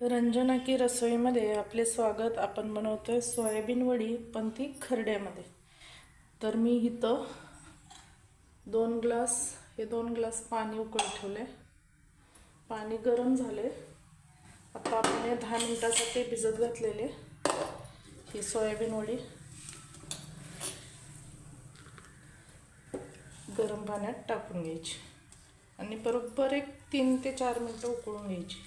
रंजना की रसोईमध्ये आपले स्वागत आपण बनवतो आहे सोयाबीन वडी पण ती खरड्यामध्ये. तर मी इथं दोन ग्लास हे दोन ग्लास पाणी उकळत ठेवले. पाणी गरम झाले. आता आपण हे दहा मिनिटासाठी भिजत घातलेले ही सोयाबीन वडी. गरम पाण्यात टाकून घ्यायची. आणि बरोबर एक तीन ते चार मिनटं उकळून घ्यायची.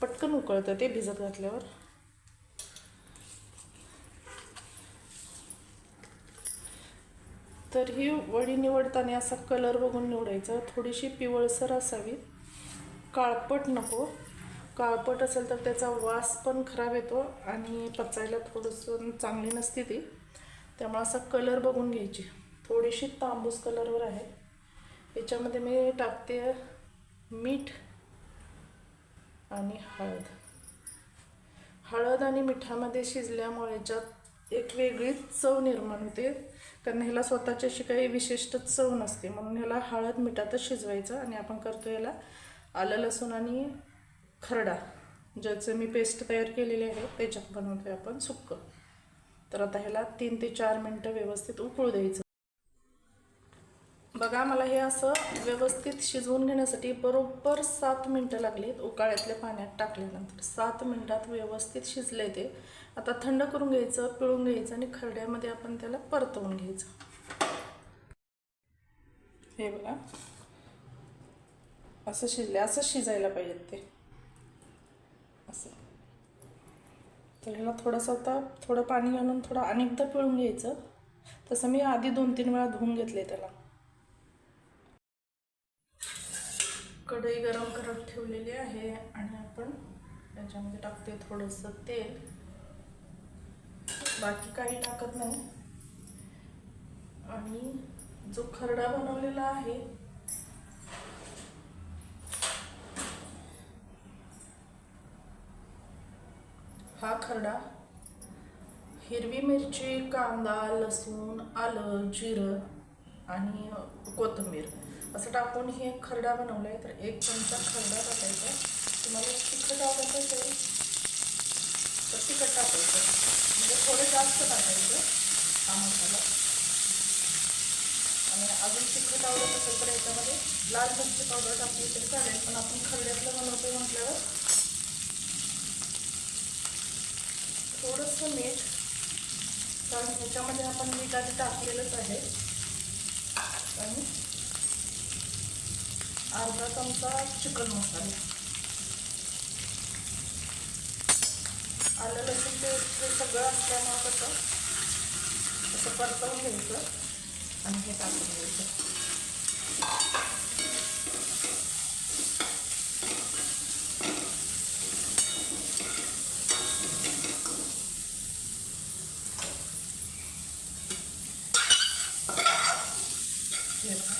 पटकन उकळतं ते भिजत घातल्यावर. तर ही वडी निवडताना असा कलर बघून निवडायचा. थोडीशी पिवळसर असावी. काळपट नको. काळपट असेल तर त्याचा वास पण खराब येतो आणि पचायला थोडंसं चांगली नसते ती. त्यामुळे असा कलर बघून घ्यायची. थोडीशी तांबूस कलरवर आहे. याच्यामध्ये मी टाकते मीठ आणि हळद. हळद आणि मिठामध्ये शिजल्यामुळे ज्यात एक वेगळीच चव निर्माण होते. कारण ह्याला स्वतःची अशी काही विशिष्ट चव नसते. म्हणून ह्याला हळद मिठातच शिजवायचं आणि आपण करतो याला आलं लसूण आणि खरडा ज्याचं मी पेस्ट तयार केलेली आहे त्याच्यात बनवतोय आपण सुक्क. तर आता ह्याला तीन ते चार मिनटं व्यवस्थित उकळू द्यायचं. बघा मला हे असं व्यवस्थित शिजवून घेण्यासाठी बरोबर सात मिनटं लागलीत. उकाळ्यातल्या पाण्यात टाकल्यानंतर सात मिनटात व्यवस्थित शिजले ते. आता थंड करून घ्यायचं पिळून घ्यायचं आणि खरड्यामध्ये आपण त्याला परतवून घ्यायचं. हे बघा. असं शिजले असं शिजायला पाहिजेत ते. असं. तर ह्याला थोडंसं आता थोडं पाणी घालून थोडं अनेकदा पिळून घ्यायचं. तसं मी आधी दोन तीन वेळा धुवून घेतले त्याला. कढई गरम करत ठेवलेली आहे आणि आपण त्याच्यामध्ये टाकते थोडंसं तेल. बाकी काही टाकत नाही. आणि जो खरडा बनवलेला आहे हा खरडा हिरवी मिरची कांदा लसूण आलं जिरं आणि कोथिंबीर. असं टाकून हे खरडा बनवला आहे तर एक चमचा खरडा टाकायचा. तुम्हाला तिखट आवडत असेल तर तिखट टाकायचं. म्हणजे थोडं जास्त टाकायचं हा मसाला. आणि अजून तिखट आवडत असेल तर याच्यामध्ये लाल मिरची पावडर टाकली तरी चालेल पण आपण खरड्यातलं बनवतोय म्हटल्यावर थोडंसं मीठ कारण ह्याच्यामध्ये आपण मीठ आधी टाकलेलंच आहे. आणि अर्धा चमचा चिकन मसाला. आलं लसूण ते सगळं असल्यामुळं कसं असं परतवून घ्यायचं आणि हे टाकून घ्यायचं हे बघा.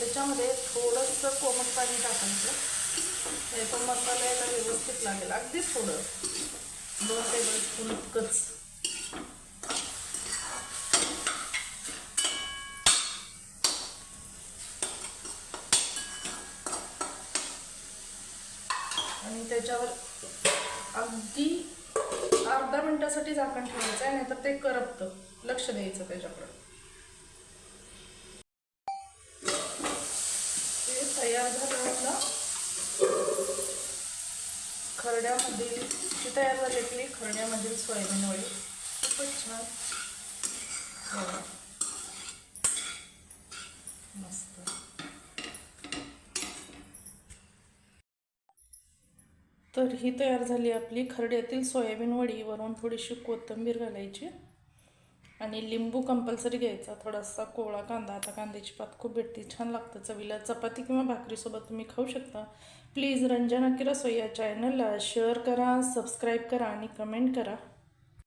याच्यामध्ये थोडंसं कोमट पाणी टाकायचं. हे पण मसाला याला व्यवस्थित लागेल. अगदी थोडं. दोन टेबल स्पून इतकंच. आणि त्याच्यावर अगदी अर्धा मिनटासाठी झाकण ठेवायचं आहे नाहीतर ते करपतं. लक्ष द्यायचं त्याच्याकडं ते तयार झालं ना खरड्यामधील ती तयार झालेली खरड्यामधील सोयाबीन वडी खूपच छान. हो. मस्त. तर ही तयार झाली आपली खरड्यातील सोयाबीन वडी वरून थोडीशी कोथिंबीर घालायची. आणि लिंबू कंपल्सरी घ्यायचा थोडासा कोवळा कांदा आता कांद्याची पात खूप भेटते छान लागतं चवीला. चपाती किंवा भाकरीसोबत तुम्ही खाऊ शकता. प्लीज रंजना की रसोई या चॅनलला शेअर करा सबस्क्राईब करा आणि कमेंट करा.